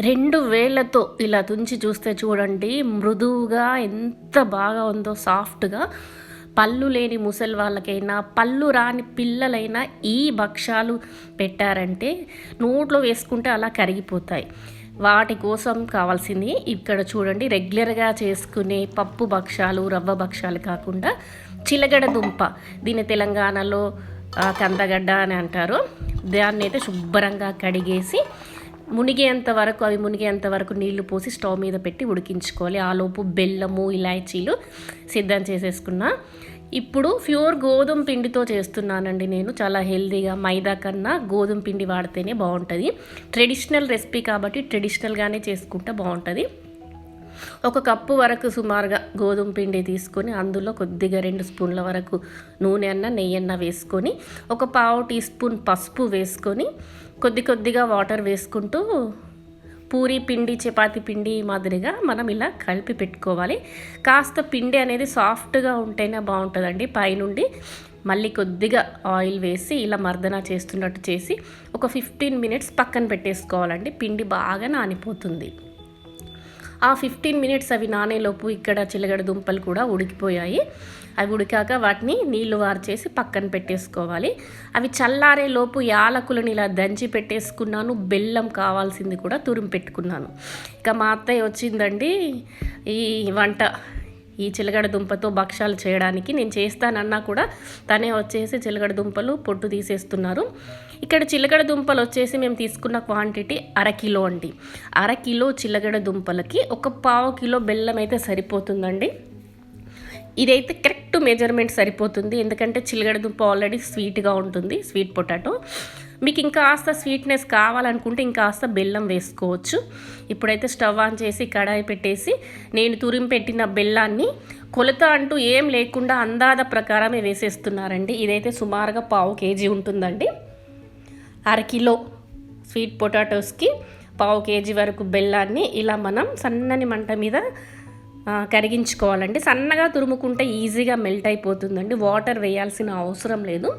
రెండు వేళ్ళతో ఇలా తుంచి చూస్తే చూడండి మృదువుగా ఎంత బాగా ఉందో సాఫ్ట్గా. పళ్ళు లేని ముసలి వాళ్ళకైనా పళ్ళు రాని పిల్లలైనా ఈ భక్ష్యాలు పెట్టారంటే నోట్లో వేసుకుంటే అలా కరిగిపోతాయి. వాటి కోసం కావాల్సింది ఇక్కడ చూడండి రెగ్యులర్గా చేసుకునే పప్పు భక్ష్యాలు రవ్వ భక్ష్యాలు కాకుండా చిలగడ దుంప. దీన్ని తెలంగాణలో కందగడ్డ అని అంటారు. దాన్ని అయితే శుభ్రంగా కడిగేసి మునిగేంత వరకు అవి మునిగేంత వరకు నీళ్ళు పోసి స్టవ్ మీద పెట్టి ఉడికించుకోవాలి. ఆలోపు బెల్లము ఇలాచీలు సిద్ధం చేసేసుకున్నా. ఇప్పుడు ప్యూర్ గోధుమ పిండితో చేస్తున్నానండి నేను. చాలా హెల్దీగా మైదా కన్నా గోధుమ పిండి వాడితేనే బాగుంటుంది. ట్రెడిషనల్ రెసిపీ కాబట్టి ట్రెడిషనల్గానే చేసుకుంటే బాగుంటుంది. ఒక కప్పు వరకు సుమారుగా గోధుమ పిండి తీసుకొని అందులో కొద్దిగా రెండు స్పూన్ల వరకు నూనె అన్న నెయ్యి అన్న వేసుకొని ఒక పావు టీ స్పూన్ పసుపు వేసుకొని కొద్ది కొద్దిగా వాటర్ వేసుకుంటూ పూరి పిండి చపాతి పిండి మాదిరిగా మనం ఇలా కలిపి పెట్టుకోవాలి. కాస్త పిండి అనేది సాఫ్ట్గా ఉంటేనే బాగుంటుందండి. పైనుండి మళ్ళీ కొద్దిగా ఆయిల్ వేసి ఇలా మర్దన చేస్తున్నట్టు చేసి ఒక ఫిఫ్టీన్ మినిట్స్ పక్కన పెట్టేసుకోవాలండి. పిండి బాగా నానిపోతుంది. ఆ ఫిఫ్టీన్ మినిట్స్ అవి నానేలోపు ఇక్కడ చిలగడ దుంపలు కూడా ఉడికిపోయాయి. అవి ఉడికాక వాటిని నీళ్ళు వార్చేసి పక్కన పెట్టేసుకోవాలి. అవి చల్లారే లోపు యాలకులను ఇలా దంచి పెట్టేసుకున్నాను. బెల్లం కావాల్సింది కూడా తురిమి పెట్టుకున్నాను. ఇక మా అత్తయ్య వచ్చిందండి ఈ వంట. ఈ చిలగడ దుంపతో భక్ష్యాలు చేయడానికి నేను చేస్తానన్నా కూడా తనే వచ్చేసి చిలగడ దుంపలు పొట్టు తీసేస్తున్నారు. ఇక్కడ చిలగడ దుంపలు వచ్చేసి మేము తీసుకున్న క్వాంటిటీ అరకిలో అండి. అరకిలో చిలగడ దుంపలకి ఒక పావు కిలో బెల్లం అయితే సరిపోతుందండి. ఇదైతే కరెక్ట్ మెజర్మెంట్ సరిపోతుంది. ఎందుకంటే చిలగడ దుంప ఆల్రెడీ స్వీట్గా ఉంటుంది స్వీట్ పొటాటో. మీకు ఇంకా కాస్త స్వీట్నెస్ కావాలనుకుంటే ఇంకాస్త బెల్లం వేసుకోవచ్చు. ఇప్పుడైతే స్టవ్ ఆన్ చేసి కడాయి పెట్టేసి నేను తురిమి పెట్టిన బెల్లాన్ని కొలత అంటూ ఏం లేకుండా అందాద ప్రకారమే వేసేస్తున్నారండి. ఇదైతే సుమారుగా పావు కేజీ ఉంటుందండి. అరకిలో స్వీట్ పొటాటోస్కి పావు కేజీ వరకు బెల్లాన్ని ఇలా మనం సన్నని మంట మీద కరిగించుకోవాలండి. సన్నగా తురుముకుంటే ఈజీగా మెల్ట్ అయిపోతుందండి. వాటర్ వేయాల్సిన అవసరం లేదు.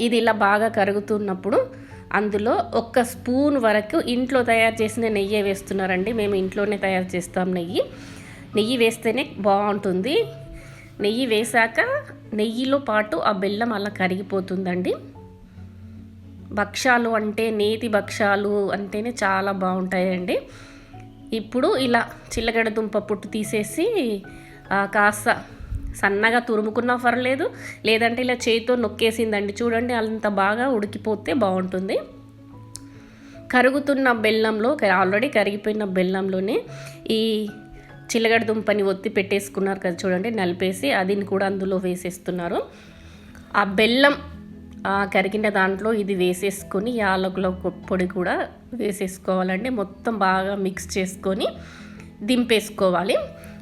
ఇది ఇలా బాగా కరుగుతున్నప్పుడు అందులో ఒక్క స్పూన్ వరకు ఇంట్లో తయారు చేసిన నెయ్యి వేస్తున్నారండి. మేము ఇంట్లోనే తయారు చేస్తాం నెయ్యి. నెయ్యి వేస్తేనే బాగుంటుంది. నెయ్యి వేశాక నెయ్యిలో పాటు ఆ బెల్లం అలా కరిగిపోతుందండి. భక్ష్యాలు అంటే నేతి భక్ష్యాలు అంటేనే చాలా బాగుంటాయండి. ఇప్పుడు ఇలా చిల్లగడ దుంప పుట్టు తీసేసి కాస్త సన్నగా తురుముకున్నా పర్లేదు లేదంటే ఇలా చేతితో నొక్కేసిందండి. చూడండి అంత బాగా ఉడికిపోతే బాగుంటుంది. కరుగుతున్న బెల్లంలో ఆల్రెడీ కరిగిపోయిన బెల్లంలోనే ఈ చిల్లగడ దుంపని ఒత్తి పెట్టేసుకున్నారు కదా చూడండి నలిపేసి అదిని కూడా అందులో వేసేస్తున్నారు. ఆ బెల్లం ఆ కరిగిన దాంట్లో ఇది వేసేసుకొని యాలకుల పొడి కూడా వేసేసుకోవాలండి. మొత్తం బాగా మిక్స్ చేసుకొని దింపేసుకోవాలి.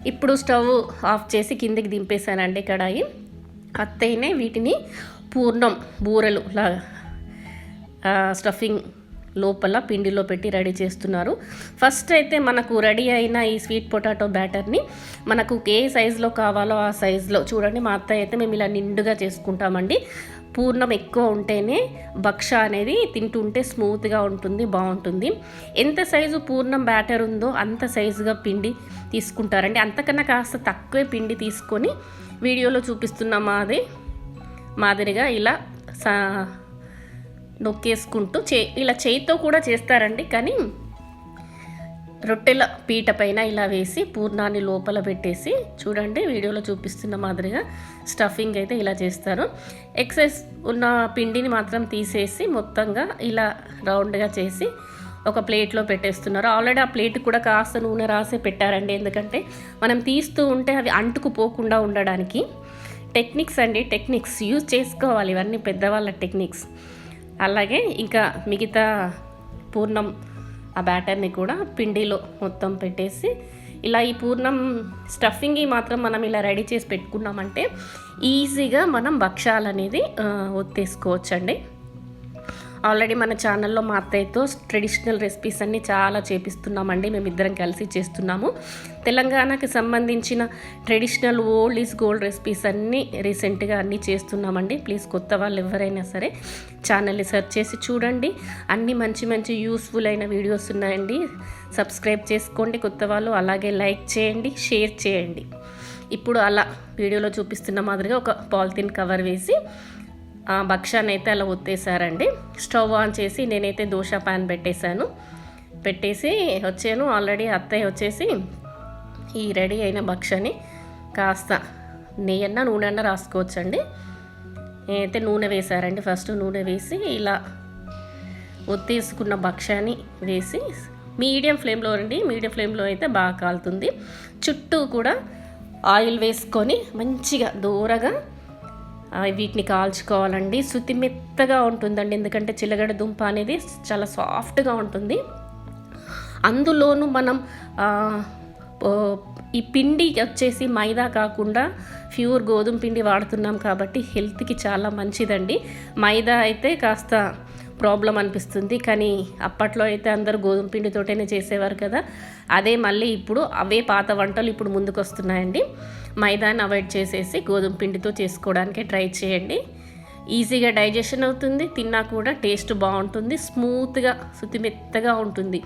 ఇప్పుడు స్టవ్ ఆఫ్ చేసి కిందికి దింపేసానండి కడాయి. అత్తయ్యనే వీటిని పూర్ణం బూరెలు స్టఫింగ్ లోపల పిండిలో పెట్టి రెడీ చేస్తున్నారు. ఫస్ట్ అయితే మనకు రెడీ అయిన ఈ స్వీట్ పొటాటో బ్యాటర్ని మనకు ఏ సైజులో కావాలో ఆ సైజులో చూడండి. మా అత్తయ్య అయితే మేము ఇలా నిండుగా చేసుకుంటామండి. పూర్ణం ఎక్కువ ఉంటేనే భక్ష అనేది తింటుంటే స్మూత్గా ఉంటుంది బాగుంటుంది. ఎంత సైజు పూర్ణం బ్యాటర్ ఉందో అంత సైజుగా పిండి తీసుకుంటారండి. అంతకన్నా కాస్త తక్కువే పిండి తీసుకొని వీడియోలో చూపిస్తున్న మాది మాదిరిగా ఇలా సా నొక్కేసుకుంటూ చే ఇలా చేయితో కూడా చేస్తారండి. కానీ రొట్టెల పీట పైన ఇలా వేసి పూర్ణాన్ని లోపల పెట్టేసి చూడండి వీడియోలో చూపిస్తున్న మాదిరిగా స్టఫింగ్ అయితే ఇలా చేస్తారు. ఎక్సెస్ ఉన్న పిండిని మాత్రం తీసేసి మొత్తంగా ఇలా రౌండ్గా చేసి ఒక ప్లేట్లో పెట్టేస్తున్నారు. ఆల్రెడీ ఆ ప్లేట్ కూడా కాస్త నూనె రాసి పెట్టారండి. ఎందుకంటే మనం తీస్తూ ఉంటే అవి అంటుకుపోకుండా ఉండడానికి టెక్నిక్స్ అండి టెక్నిక్స్ యూజ్ చేసుకోవాలి. ఇవన్నీ పెద్దవాళ్ళ టెక్నిక్స్. అలాగే ఇంకా మిగతా పూర్ణం ఆ బ్యాటర్ని కూడా పిండిలో మొత్తం పెట్టేసి ఇలా ఈ పూర్ణం స్టఫింగ్ మాత్రం మనం ఇలా రెడీ చేసి పెట్టుకున్నామంటే ఈజీగా మనం భక్షాలు అనేది ఒత్తేసుకోవచ్చండి. ఆల్రెడీ మన ఛానల్లో మా అత్తయ్యతో ట్రెడిషనల్ రెసిపీస్ అన్నీ చాలా చేపిస్తున్నామండి. మేము ఇద్దరం కలిసి చేస్తున్నాము. తెలంగాణకి సంబంధించిన traditional old is gold recipes అన్నీ రీసెంట్గా అన్నీ చేస్తున్నామండి. ప్లీజ్ కొత్త వాళ్ళు ఎవరైనా సరే ఛానల్ని సెర్చ్ చేసి చూడండి. అన్ని మంచి మంచి యూస్ఫుల్ అయిన వీడియోస్ ఉన్నాయండి. సబ్స్క్రైబ్ చేసుకోండి కొత్త వాళ్ళు. అలాగే లైక్ చేయండి షేర్ చేయండి. ఇప్పుడు అలా వీడియోలో చూపిస్తున్న మాదిరిగా ఒక పాలిథిన్ కవర్ వేసి భక్ష్యాన్ని అయితే అలా ఒత్తేసారండి. స్టవ్ ఆన్ చేసి నేనైతే దోశ పాన్ పెట్టేశాను. పెట్టేసి వచ్చాను. ఆల్రెడీ అత్తయ్య వచ్చేసి ఈ రెడీ అయిన భక్షని కాస్త నెయ్యన్న నూనె అన్న రాసుకోవచ్చండి. నేనైతే నూనె వేశారండి. ఫస్ట్ నూనె వేసి ఇలా ఒత్తేసుకున్న భక్షాన్ని వేసి మీడియం ఫ్లేమ్లో అండి. మీడియం ఫ్లేమ్లో అయితే బాగా కాలుతుంది. చుట్టూ కూడా ఆయిల్ వేసుకొని మంచిగా దూరగా వీటిని కాల్చుకోవాలండి. శృతి మెత్తగా ఉంటుందండి. ఎందుకంటే చిలగడ దుంప అనేది చాలా సాఫ్ట్గా ఉంటుంది. అందులోనూ మనం ఈ పిండి వచ్చేసి మైదా కాకుండా ప్యూర్ గోధుమ పిండి వాడుతున్నాం కాబట్టి హెల్త్కి చాలా మంచిదండి. మైదా అయితే కాస్త ప్రాబ్లం అనిపిస్తుంది. కానీ అప్పట్లో అయితే అందరూ గోధుమ పిండితోటనే చేసేవారు కదా. అదే మళ్ళీ ఇప్పుడు అవే పాత వంటలు ఇప్పుడు ముందుకు వస్తున్నాయండి మైదాని అవాయిడ్ చేసేసి గోధుమ పిండితో చేసుకోవడానికి ట్రై చేయండి. ఈజీగా డైజెషన్ అవుతుంది తిన్నా కూడా టేస్ట్ బాగుంటుంది స్మూత్గా శుతిమెత్తగా ఉంటుంది.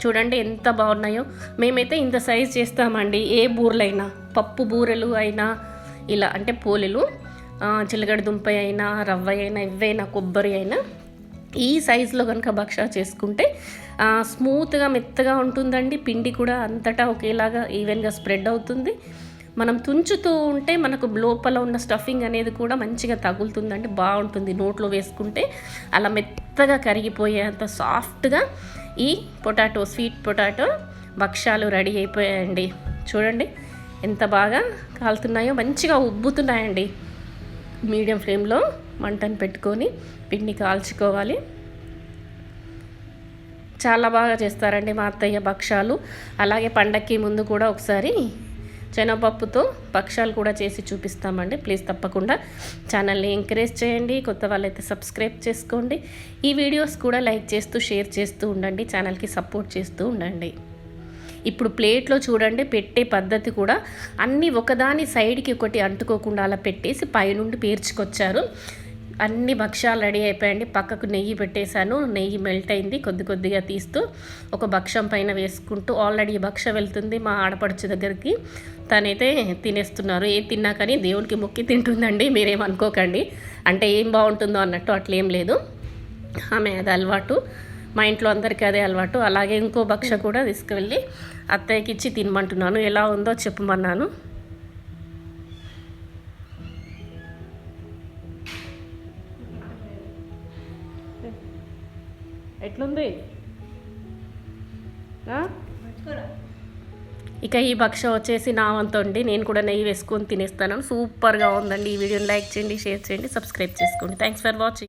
చూడండి ఎంత బాగున్నాయో. మేమైతే ఇంత సైజ్ చేస్తామండి ఏ బూరెలైనా పప్పు బూరెలు అయినా ఇలా అంటే పోలేలు చిలగడ దుంప అయినా రవ్వ అయినా ఇవైనా కొబ్బరి అయినా ఈ సైజులో కనుక భక్ష చేసుకుంటే స్మూత్గా మెత్తగా ఉంటుందండి. పిండి కూడా అంతటా ఒకేలాగా ఈవెన్గా స్ప్రెడ్ అవుతుంది. మనం తుంచుతూ ఉంటే మనకు లోపల ఉన్న స్టఫింగ్ అనేది కూడా మంచిగా తగులుతుందండి బాగుంటుంది. నోట్లో వేసుకుంటే అలా మెత్తగా కరిగిపోయేంత సాఫ్ట్గా ఈ పొటాటో స్వీట్ పొటాటో భక్షాలు రెడీ అయిపోయాయండి. చూడండి ఎంత బాగా కాలుతున్నాయో మంచిగా ఉబ్బుతున్నాయండి. మీడియం ఫ్లేమ్లో మంటను పెట్టుకొని పిండి కాల్చుకోవాలి. చాలా బాగా చేస్తారండి మా అత్తయ్య భక్ష్యాలు. అలాగే పండక్కి ముందు కూడా ఒకసారి శనగపప్పుతో భక్షాలు కూడా చేసి చూపిస్తామండి. ప్లీజ్ తప్పకుండా ఛానల్ని ఎంకరేజ్ చేయండి. కొత్త వాళ్ళైతే సబ్స్క్రైబ్ చేసుకోండి. ఈ వీడియోస్ కూడా లైక్ చేస్తూ షేర్ చేస్తూ ఉండండి. ఛానల్కి సపోర్ట్ చేస్తూ ఉండండి. ఇప్పుడు ప్లేట్లో చూడండి పెట్టే పద్ధతి కూడా అన్నీ ఒకదాని సైడ్కి ఒకటి అంటుకోకుండా అలా పెట్టేసి పైనుండి పేర్చుకొచ్చారు. అన్ని భక్ష్యాలు రెడీ అయిపోయాయండి. పక్కకు నెయ్యి పెట్టేశాను. నెయ్యి మెల్ట్ అయింది. కొద్ది కొద్దిగా తీస్తూ ఒక భక్ష్యం పైన వేసుకుంటూ ఆల్రెడీ భక్ష వెళ్తుంది మా ఆడపడుచు దగ్గరికి. తనైతే తినేస్తున్నారు. ఏం తిన్నా కానీ దేవునికి మొక్కి తింటుందండి. మీరేమనుకోకండి అంటే ఏం బాగుంటుందో అన్నట్టు అట్లేం లేదు. ఆమె అది అలవాటు. మా ఇంట్లో అందరికీ అదే అలవాటు. అలాగే ఇంకో భక్ష కూడా తీసుకువెళ్ళి అత్తయ్యకి ఇచ్చి తినమంటున్నాను. ఎలా ఉందో చెప్పమన్నాను. ఎట్లుంది? ఇక ఈ భక్ష వచ్చేసి నా వంతండి నేను కూడా నెయ్యి వేసుకొని తినేస్తాను. సూపర్గా ఉందండి ఈ వీడియోని. లైక్ చేయండి షేర్ చేయండి సబ్స్క్రైబ్ చేసుకోండి. Thanks for watching